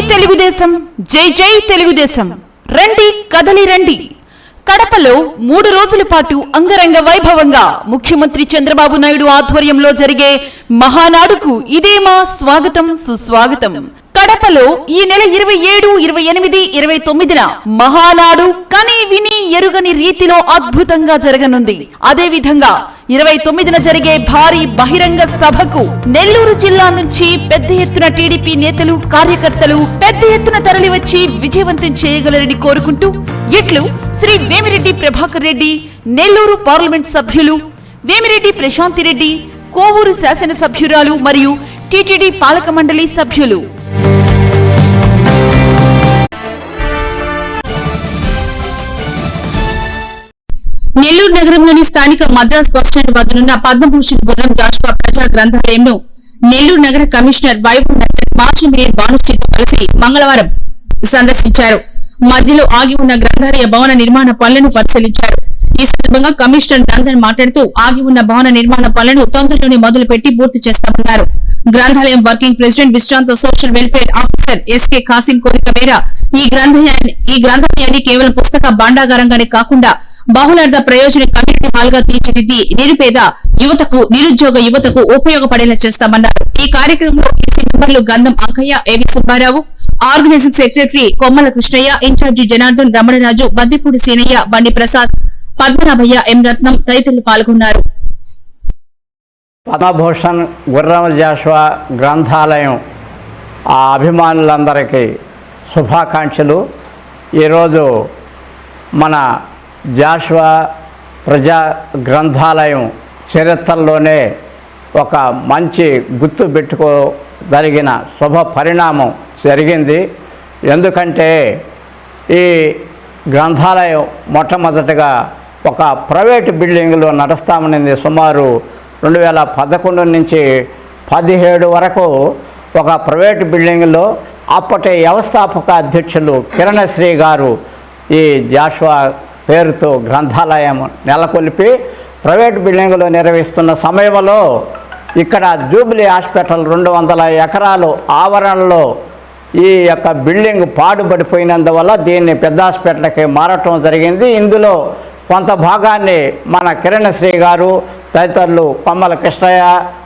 తెలుగుదేశం జై జై తెలుగుదేశం. రండి కదలి రండి. కడపలో మూడు రోజుల పాటు అంగరంగ వైభవంగా ముఖ్యమంత్రి చంద్రబాబు నాయుడు ఆధ్వర్యంలో జరిగే మహానాడుకు ఇదే మా స్వాగతం సుస్వాగతం. కడపలో ఈ నెల ఇరవై ఏడు ఇరవై ఎనిమిది ఇరవై తొమ్మిదిన మహానాడు కని విని ఎరుగని రీతిలో అద్భుతంగా జరగనుంది. అదే విధంగా ఇరవై తొమ్మిదిన జరిగే భారీ బహిరంగ సభకు నెల్లూరు జిల్లా నుంచి పెద్ద ఎత్తున టీడీపీ నేతలు కార్యకర్తలు పెద్ద ఎత్తున తరలివచ్చి విజయవంతం చేయగలరని కోరుకుంటూ ఇట్లు శ్రీ వేమిరెడ్డి ప్రభాకర్ రెడ్డి నెల్లూరు పార్లమెంట్ సభ్యులు వేమిరెడ్డి ప్రశాంతి రెడ్డి కోవూరు శాసనసభ్యురాలు మరియు టీటీడీ పాలక మండలి సభ్యులు. నెల్లూరు నగరంలోని స్థానిక మద్రాస్ బస్టాండ్ వద్దనున్న పద్మభూషణ్ గుర్రం జాషువా ప్రజా గ్రంథాలయంను నెల్లూరు నగర కమిషనర్ వైభవ్ నగర్ మాజీ మేయర్ భానుశ్రీతో కలిసి మంగళవారం సందర్శించారు. మధ్యలో ఆగి ఉన్న గ్రంథాలయ భవన నిర్మాణ పనులను పరిశీలించారు. ఈ సందర్భంగా కమిషనర్ నందన్ మాట్లాడుతూ ఆగి ఉన్న భవన నిర్మాణ పనులను తొందరలోనే మొదలు పెట్టి పూర్తి చేస్తామన్నారు. గ్రంథాలయం వర్కింగ్ ప్రెసిడెంట్ విశ్రాంత social welfare officer SK Khasim కోరిక మేర ఈ గ్రంథాలయాన్ని ఈ గ్రంథాలయాన్ని కేవలం పుస్తక భాండాగారంగానే కాకుండా బహుళార్థ ప్రయోజన కమ్యూనిటీ హాల్గా తీర్చిదిద్ది నిరుపేద యువతకు నిరుద్యోగ యువతకు ఉపయోగపడేలా చేస్తామన్నారు. ఈ కార్యక్రమంలో ఈసీ మెంబర్లు గంధం అంకయ్య ఏవి Subbarao organizing secretary Kommala Krishnaiah incharge Janardhan Ramanaraju Baddipudi Seenaiah Bandi Prasad Padmanabhaiah ఎం రత్నం తదితరులు పాల్గొన్నారు. పద్మభూషణ్ గుర్రం జాషువా గ్రంథాలయం ఆ అభిమానులందరికీ శుభాకాంక్షలు. ఈరోజు మన జాషువా ప్రజా గ్రంథాలయం చరిత్రలోనే ఒక మంచి గుర్తు పెట్టుకోదగిన శుభ పరిణామం జరిగింది. ఎందుకంటే ఈ గ్రంథాలయం మొట్టమొదటగా ఒక ప్రైవేట్ బిల్డింగ్లో నడుస్తామనింది. సుమారు రెండు వేల పదకొండు నుంచి పదిహేడు వరకు ఒక ప్రైవేట్ బిల్డింగ్లో అప్పటి వ్యవస్థాపక అధ్యక్షులు కిరణశ్రీ గారు ఈ జాషువా పేరుతో గ్రంథాలయం నెలకొల్పి ప్రైవేట్ బిల్డింగ్లో నిర్వహిస్తున్న సమయంలో ఇక్కడ జూబ్లీ హాస్పిటల్ రెండు వందల ఎకరాలు ఆవరణలో ఈ యొక్క బిల్డింగ్ పాడుపడిపోయినందువల్ల దీన్ని పెద్ద హాస్పిటల్కి మారటం జరిగింది. ఇందులో కొంత భాగాన్ని మన కిరణశ్రీ గారు తదితరులు కొమ్మల కృష్ణయ్య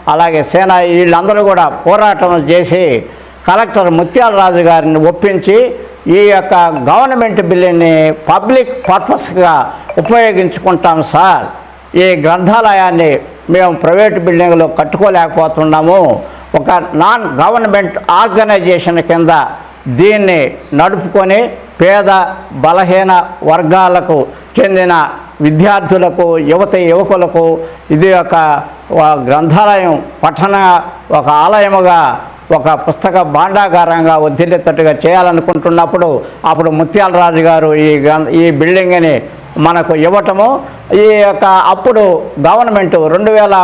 అలాగే సేన వీళ్ళందరూ కూడా పోరాటం చేసి కలెక్టర్ ముత్యాలరాజు గారిని ఒప్పించి ఈ యొక్క గవర్నమెంట్ బిల్లుని పబ్లిక్ పర్పస్గా ఉపయోగించుకుంటాం సార్. ఈ గ్రంథాలయాన్ని మేము ప్రైవేట్ బిల్డింగ్లో కట్టుకోలేకపోతున్నాము. ఒక నాన్ గవర్నమెంట్ ఆర్గనైజేషన్ కింద దీన్ని నడుపుకొని పేద బలహీన వర్గాలకు చెందిన విద్యార్థులకు యువత యువకులకు ఇది ఒక ఒక గ్రంథాలయం పఠన ఒక ఆలయముగా ఒక పుస్తక భాండాగారంగా వదిలేటట్టుగా చేయాలనుకుంటున్నప్పుడు అప్పుడు ముత్యాలరాజు గారు ఈ ఈ బిల్డింగ్ని మనకు ఇవ్వటము. ఈ యొక్క అప్పుడు గవర్నమెంట్ రెండు వేల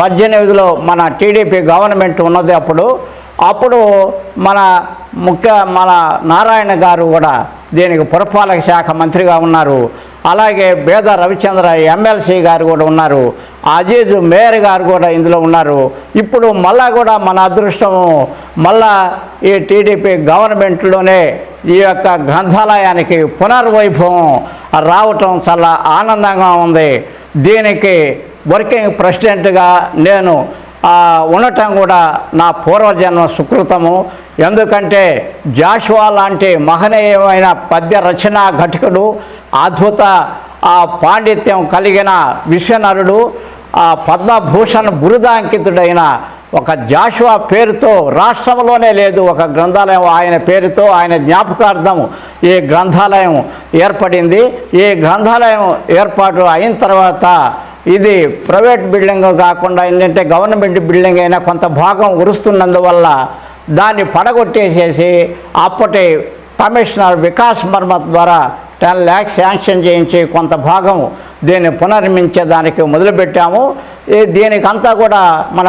పద్దెనిమిదిలో మన టీడీపీ గవర్నమెంట్ ఉన్నది అప్పుడు. అప్పుడు మన ముఖ్య మన నారాయణ గారు కూడా దీనికి పురపాలక శాఖ మంత్రిగా ఉన్నారు. అలాగే బేద రవిచంద్ర ఎమ్మెల్సీ గారు కూడా ఉన్నారు. అజీజ్ మేయర్ గారు కూడా ఇందులో ఉన్నారు. ఇప్పుడు మళ్ళా కూడా మన అదృష్టము మళ్ళా ఈ టీడీపీ గవర్నమెంట్లోనే ఈ యొక్క గ్రంథాలయానికి పునర్వైభవం రావటం చాలా ఆనందంగా ఉంది. దీనికి వర్కింగ్ ప్రెసిడెంట్గా నేను ఉండటం కూడా నా పూర్వజన్మ సుకృతము. ఎందుకంటే జాషువా లాంటి మహనీయమైన పద్య రచనా ఘటకుడు అద్భుత పాండిత్యం కలిగిన విశ్వనరుడు ఆ పద్మభూషణ్ బురుదాంకితుడైన ఒక జాషువా పేరుతో రాష్ట్రంలోనే లేదు ఒక గ్రంథాలయం ఆయన పేరుతో ఆయన జ్ఞాపకార్థం ఈ గ్రంథాలయం ఏర్పడింది. ఈ గ్రంథాలయం ఏర్పాటు అయిన తర్వాత ఇది ప్రైవేట్ బిల్డింగ్ కాకుండా ఏంటంటే గవర్నమెంట్ బిల్డింగ్ అయినా కొంత భాగం ఉరుస్తున్నందువల్ల దాన్ని పడగొట్టేసేసి అప్పటి కమిషనర్ వికాస్ మర్మత్ ద్వారా టెన్ ల్యాక్స్ శాంక్షన్ చేయించి కొంత భాగం దీన్ని పునర్మించేదానికి మొదలుపెట్టాము. దీనికంతా కూడా మన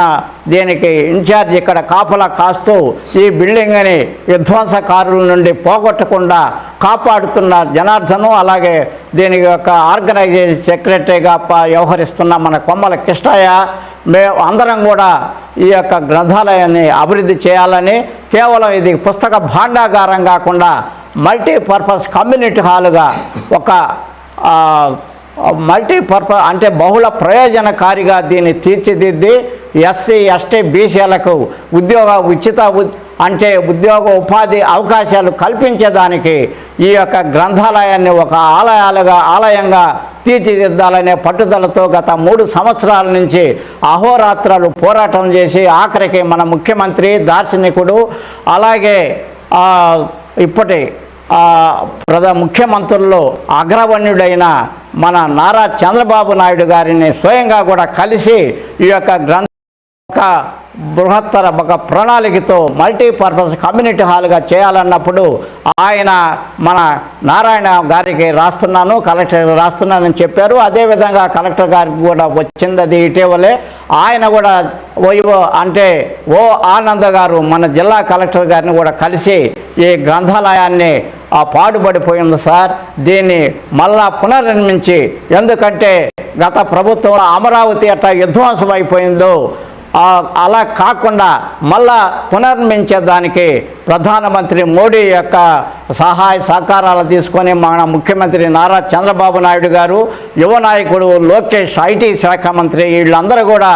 దీనికి ఇన్ఛార్జ్ ఇక్కడ కాపలా కాస్తూ ఈ బిల్డింగ్ని విధ్వంసకారుల నుండి పోగొట్టకుండా కాపాడుతున్న జనార్దను అలాగే దీని యొక్క ఆర్గనైజేషన్ సెక్రటరీగా వ్యవహరిస్తున్న మన కొమ్మల కృష్ణయ్య మేము అందరం కూడా ఈ యొక్క గ్రంథాలయాన్ని అభివృద్ధి చేయాలని కేవలం ఇది పుస్తక భాండాగారం కాకుండా మల్టీపర్పస్ కమ్యూనిటీ హాలుగా ఒక మల్టీపర్పస్ అంటే బహుళ ప్రయోజనకారిగా దీన్ని తీర్చిదిద్ది ఎస్సీ ఎస్టీ బీసీలకు ఉద్యోగ ఉచిత ఉ- అంటే ఉద్యోగ ఉపాధి అవకాశాలు కల్పించేదానికి ఈ యొక్క గ్రంథాలయాన్ని ఒక ఆలయాలుగా ఆలయంగా తీర్చిదిద్దాలనే పట్టుదలతో గత మూడు సంవత్సరాల నుంచి అహోరాత్రాలు పోరాటం చేసి ఆఖరికి మన ముఖ్యమంత్రి దార్శనికుడు అలాగే ఇప్పటి ప్రధా ముఖ్యమంత్రుల్లో అగ్రవణ్యుడైన మన నారా చంద్రబాబు నాయుడు గారిని స్వయంగా కూడా కలిసి ఈ యొక్క గ్రంథ బృహత్తర ఒక ప్రణాళికతో మల్టీపర్పస్ కమ్యూనిటీ హాల్గా చేయాలన్నప్పుడు ఆయన మన నారాయణ గారికి రాస్తున్నాను కలెక్టర్ రాస్తున్నానని చెప్పారు. అదేవిధంగా కలెక్టర్ గారికి కూడా వచ్చింది అది ఇటీవలే. ఆయన కూడా ఓ అంటే ఓ ఆనంద్ గారు మన జిల్లా కలెక్టర్ గారిని కూడా కలిసి ఈ గ్రంథాలయాన్ని ఆ పాడుపడిపోయింది సార్. దీన్ని మళ్ళా పునర్నిర్మించి ఎందుకంటే గత ప్రభుత్వం అమరావతి అట్లా విధ్వంసం అయిపోయిందో అలా కాకుండా మళ్ళా పునర్మించేదానికి ప్రధానమంత్రి మోడీ యొక్క సహాయ సహకారాలు తీసుకొని మన ముఖ్యమంత్రి నారా చంద్రబాబు నాయుడు గారు యువ నాయకుడు లోకేష్ ఐటీ శాఖ మంత్రి వీళ్ళందరూ కూడా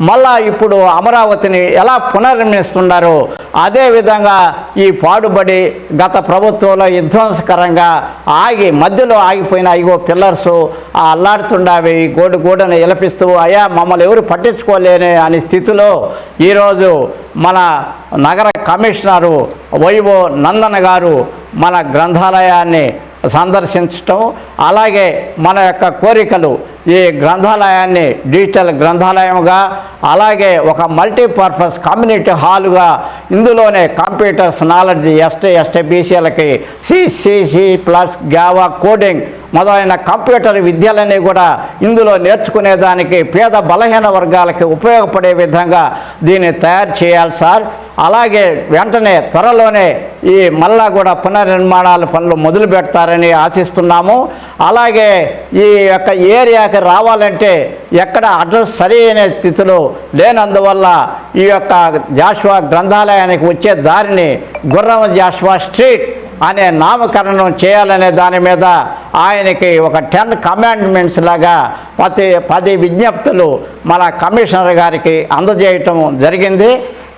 మళ్ళా ఇప్పుడు అమరావతిని ఎలా పునర్నిర్మిస్తున్నారో అదేవిధంగా ఈ పాడుబడి గత ప్రభుత్వంలో విధ్వంసకరంగా ఆగి మధ్యలో ఆగిపోయిన ఇగో పిల్లర్స్ అల్లాడుతుండవి గోడు గోడను ఎలపిస్తూ అయ్యా మమ్మల్ని ఎవరు పట్టించుకోలేని అనే స్థితిలో ఈరోజు మన నగర కమిషనరు వైవో నందన గారు మన గ్రంథాలయాన్ని సందర్శించటం అలాగే మన యొక్క కోరికలు ఈ గ్రంథాలయాన్ని డిజిటల్ గ్రంథాలయంగా అలాగే ఒక మల్టీపర్పస్ కమ్యూనిటీ హాలుగా ఇందులోనే కంప్యూటర్స్ నాలెడ్జ్ ఎస్టీ ఎస్టీ బీసీలకి సిసిసి ప్లస్ గ్యావా కోడింగ్ మొదలైన కంప్యూటర్ విద్యలన్నీ కూడా ఇందులో నేర్చుకునేదానికి పేద బలహీన వర్గాలకి ఉపయోగపడే విధంగా దీన్ని తయారు చేయాలి సార్. అలాగే వెంటనే త్వరలోనే ఈ మళ్ళా కూడా పునర్నిర్మాణాల పనులు మొదలు పెడతారని ఆశిస్తున్నాము. అలాగే ఈ యొక్క ఏరియాకి రావాలంటే ఎక్కడ అడ్రస్ సరి అయిన స్థితిలో లేనందువల్ల ఈ యొక్క జాషువా గ్రంథాలయానికి వచ్చే దారిని గుర్రం జాషువా స్ట్రీట్ అనే నామకరణం చేయాలనే దాని మీద ఆయనకి ఒక టెన్ కమాండ్మెంట్స్ లాగా ప్రతి పది విజ్ఞప్తులు మన కమిషనర్ గారికి అందజేయటం జరిగింది.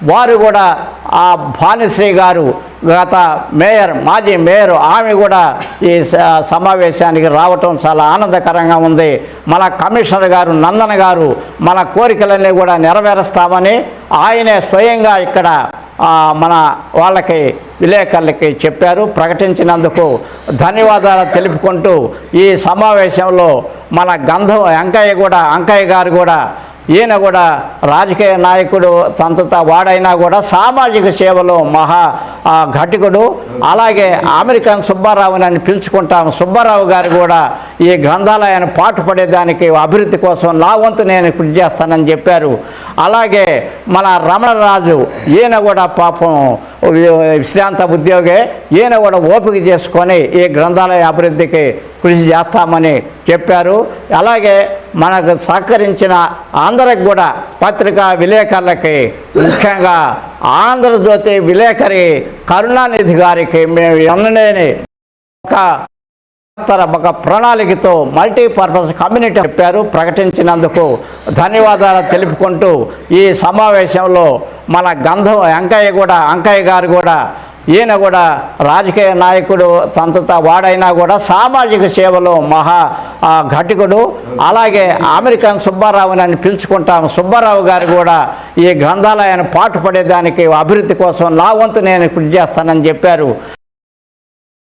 వారు కూడా ఆ భానుశ్రీ గారు. గత మేయర్ మాజీ మేయర్ ఆమె కూడా ఈ స- సమావేశానికి రావటం చాలా ఆనందకరంగా ఉంది. మన కమిషనర్ గారు నందన గారు మన కోరికలన్నీ కూడా నెరవేరుస్తామని ఆయనే స్వయంగా ఇక్కడ మన వాళ్ళకి విలేకరులకి చెప్పారు. ప్రకటించినందుకు ధన్యవాదాలు తెలుపుకుంటూ ఈ సమావేశంలో మన గంధం వెంకయ్య కూడా అంకయ్య గారు కూడా ఈయన కూడా రాజకీయ నాయకుడు తంతత వాడైనా కూడా సామాజిక సేవలో మహా ఘటికుడు. అలాగే అమెరికన్ సుబ్బారావుని అని పిలుచుకుంటాం సుబ్బారావు గారు కూడా ఈ గ్రంథాలయాన్ని పాటుపడేదానికి అభివృద్ధి కోసం నా వంతు నేను కృషి చేస్తానని చెప్పారు. అలాగే మన రమణరాజు ఈయన కూడా పాపం విశ్రాంత ఉద్యోగే ఈయన కూడా ఓపిక చేసుకొని ఈ గ్రంథాలయ అభివృద్ధికి కృషి చేస్తామని చెప్పారు. అలాగే మనకు సహకరించిన అందరికి కూడా పత్రికా విలేకరులకి ముఖ్యంగా ఆంధ్రజ్యోతి విలేకరి కరుణానిధి గారికి మేము ఎన్నలేని ఒక ఒక ప్రణాళికతో మల్టీపర్పస్ కమ్యూనిటీ చెప్పారు ప్రకటించినందుకు ధన్యవాదాలు తెలుపుకుంటూ ఈ సమావేశంలో మన గంధం వెంకయ్య కూడా అంకయ్య గారు కూడా ఈయన కూడా రాజకీయ నాయకుడు తంతత వాడైనా కూడా సామాజిక సేవలో మహా ఘటికుడు. అలాగే అమెరికన్ సుబ్బారావుని అని పిలుచుకుంటాం. సుబ్బారావు గారు కూడా ఈ గ్రంథాలయాన్ని పాటుపడేదానికి అభివృద్ధి కోసం నా వంతు నేను కృషి చేస్తానని చెప్పారు.